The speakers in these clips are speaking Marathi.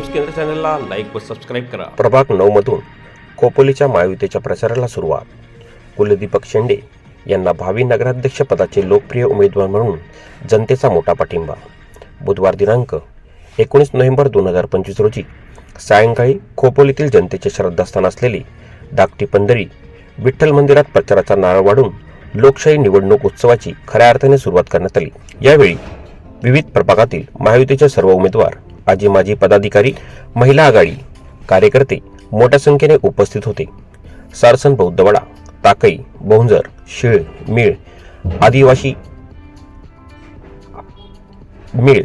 न्यूज केंद्र चॅनलला लाईक व सबस्क्राईब करा. प्रभाग नऊ मधून खोपोलीच्या महायुतीच्या प्रचाराला सुरुवात. कुलदीपक शेंडे यांना भावी नगराध्यक्ष पदाचे लोकप्रिय उमेदवार म्हणून जनतेचा मोठा पाठिंबा. बुधवार दिनांक एकोणीस नोव्हेंबर दोन हजार पंचवीस रोजी सायंकाळी खोपोलीतील जनतेचे श्रद्धास्थान असलेली धाकटी पंधरी विठ्ठल मंदिरात प्रचाराचा नारळ वाढून लोकशाही निवडणूक उत्सवाची खऱ्या अर्थाने सुरुवात करण्यात आली. यावेळी विविध प्रभागातील महायुतीचे सर्व उमेदवार आजी माजी पदाधिकारी महिला आघाडी कार्यकर्ते मोठ्या संख्येने उपस्थित होते. सारसन बौद्धवाडा ताकई बहुंजर शिळ मिळ आदिवासी मिळ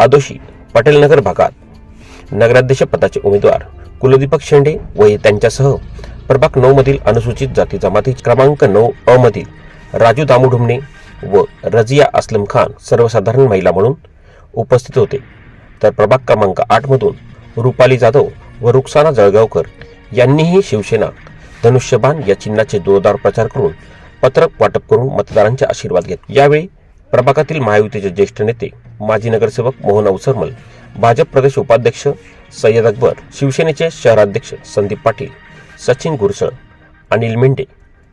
आदोशी पटेलनगर भागात नगराध्यक्ष पदाचे उमेदवार कुलदीपक शेंडे व त्यांच्यासह प्रभाग नऊ मधील अनुसूचित जाती जमाती क्रमांक नऊ अ मधील राजू दामुढुमणे व रजिया असलम खान सर्वसाधारण महिला म्हणून उपस्थित होते. तर प्रभाग क्रमांक आठ मधून रुपाली जाधव व रुक्साना जळगावकर यांनीही शिवसेना धनुष्यबाण या चिन्हाचे जोरदार प्रचार करून पत्रक वाटप करून मतदारांचे आशीर्वाद घेतले यावेळी प्रभागातील महायुतीचे ज्येष्ठ नेते माजी नगरसेवक मोहन अवसरमल भाजप प्रदेश उपाध्यक्ष सय्यद अकबर शिवसेनेचे शहराध्यक्ष संदीप पाटील सचिन गुरसळ अनिल मेंढे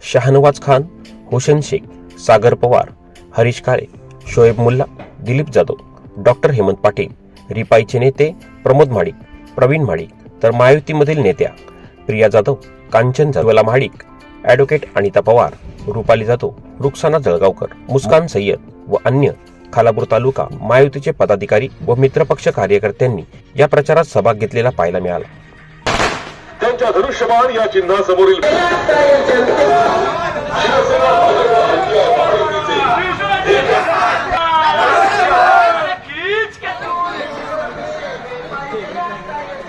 शाहनवाज खान हुसेन शेख सागर पवार हरीश काळे शोएब मुल्ला दिलीप जाधव डॉक्टर हेमंत पाटील रिपाईचे नेते प्रमोद म्हाडिक प्रवीण म्हाडिक तर महायुतीमधील नेत्या प्रिया जाधव कांचन जवला महाडिक ॲडव्होकेट अनिता पवार रुपाली जाधव रुक्साना जळगावकर मुस्कान सय्यद व अन्य खालापूर तालुका महायुतीचे पदाधिकारी व मित्रपक्ष कार्यकर्त्यांनी या प्रचारात सहभाग घेतलेला पाहायला मिळाला. त्यांच्या धनुष्यबाण या चिन्हासमोरील Yeah.